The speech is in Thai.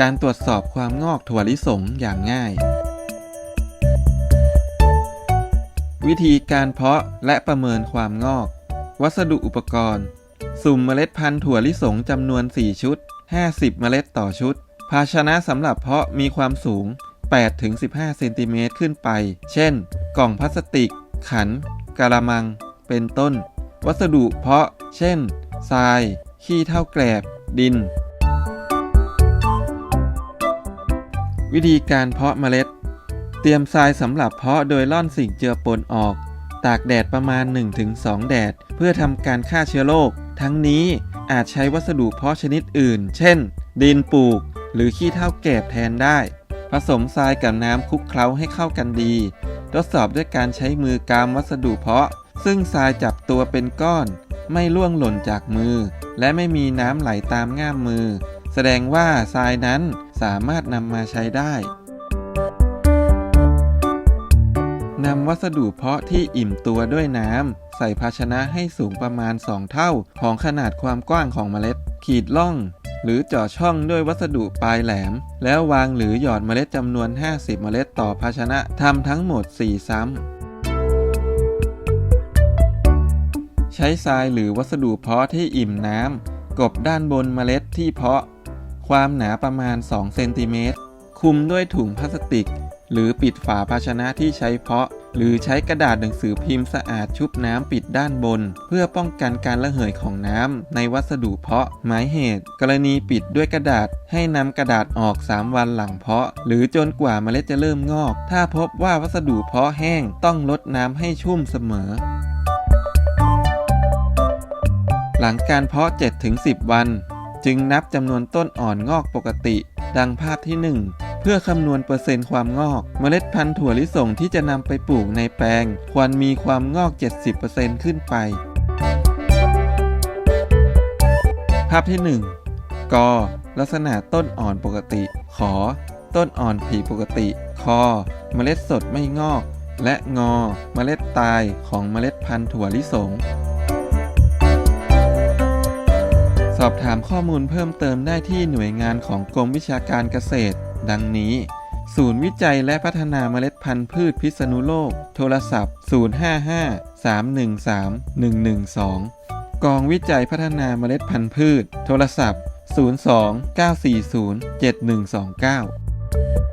การตรวจสอบความงอกถั่วลิสงอย่างง่าย วิธีการเพาะและประเมินความงอก วัสดุอุปกรณ์ สุ่มเมล็ดพันธุ์ถั่วลิสงจำนวน 4 ชุด 50 เมล็ดต่อชุด ภาชนะสำหรับเพาะมีความสูง 8-15 เซนติเมตรขึ้นไป เช่น กล่องพลาสติก ขัน กะละมัง เป็นต้น วัสดุเพาะ เช่น ทราย ขี้เท่าแกลบ ดิน วิธีการเพาะเมล็ด เตรียมทรายสำหรับเพาะโดยล่อนสิ่งเจือปนออก ตากแดดประมาณ 1-2 แดด เพื่อทำการฆ่าเชื้อโรค ทั้งนี้อาจใช้วัสดุเพาะชนิดอื่น เช่น ดินปลูก หรือขี้เถ้าแกบแทนได้ ผสมทรายกับน้ำคลุกเคล้าให้เข้ากันดี ทดสอบด้วยการใช้มือกามวัสดุเพาะ ซึ่งทรายจับตัวเป็นก้อน ไม่ล่วงหล่นจากมือ และไม่มีน้ำไหลตามง่ามมือ แสดงว่าทรายนั้น สามารถนำมาใช้ได้นำวัสดุเพาะที่อิ่มตัวด้วยน้ำ ใส่ภาชนะให้สูงประมาณ 2 เท่าของขนาดความกว้างของเมล็ด ขีดล่อง หรือเจาะช่องด้วยวัสดุปลายแหลม แล้ววางหรือหยอดเมล็ดจำนวน 50 เมล็ดต่อภาชนะทำทั้งหมด 4 ซ้ำ ใช้ทรายหรือวัสดุเพาะที่อิ่มน้ำ กบด้านบนเมล็ดที่เพาะ ความหนาประมาณ 2 เซนติเมตร คลุมด้วยถุงพลาสติก หรือปิดฝาภาชนะที่ใช้เพาะ หรือใช้กระดาษหนังสือพิมพ์สะอาดชุบน้ำปิดด้านบน เพื่อป้องกันการระเหยของน้ำในวัสดุเพาะ หมายเหตุ กรณีปิดด้วยกระดาษให้นำกระดาษออก 3 วันหลังเพาะ หรือจนกว่าเมล็ดจะเริ่มงอก ถ้าพบว่าวัสดุเพาะแห้งต้องลดน้ำให้ชุ่มเสมอหลังการเพาะ 7-10 วัน จึงนับจำนวนต้นอ่อนงอกปกติ ดังภาพที่ 1 เพื่อคำนวณเปอร์เซ็นต์ความงอก เมล็ดพันธุ์ถั่วลิสงที่จะนำไปปลูกในแปลง ควรมีความงอก 70%ขึ้นไป ภาพที่ 1 ก ลักษณะต้นอ่อนปกติ ขอ ต้นอ่อนผีปกติ คอ เมล็ดสดไม่งอก และงอ เมล็ดตายของเมล็ดพันธุ์ถั่วลิสง อบถามข้อมูลเพิ่มเติมได้ที่หน่วยงานของกรมวิชาการเกษตร ดังนี้ ศูนย์วิจัยและพัฒนาเมล็ดพันธุ์พืชพิษณุโลก โทรศัพท์ 055 313 112 กองวิจัยพัฒนาเมล็ดพันธุ์พืช โทรศัพท์ 02 940 7129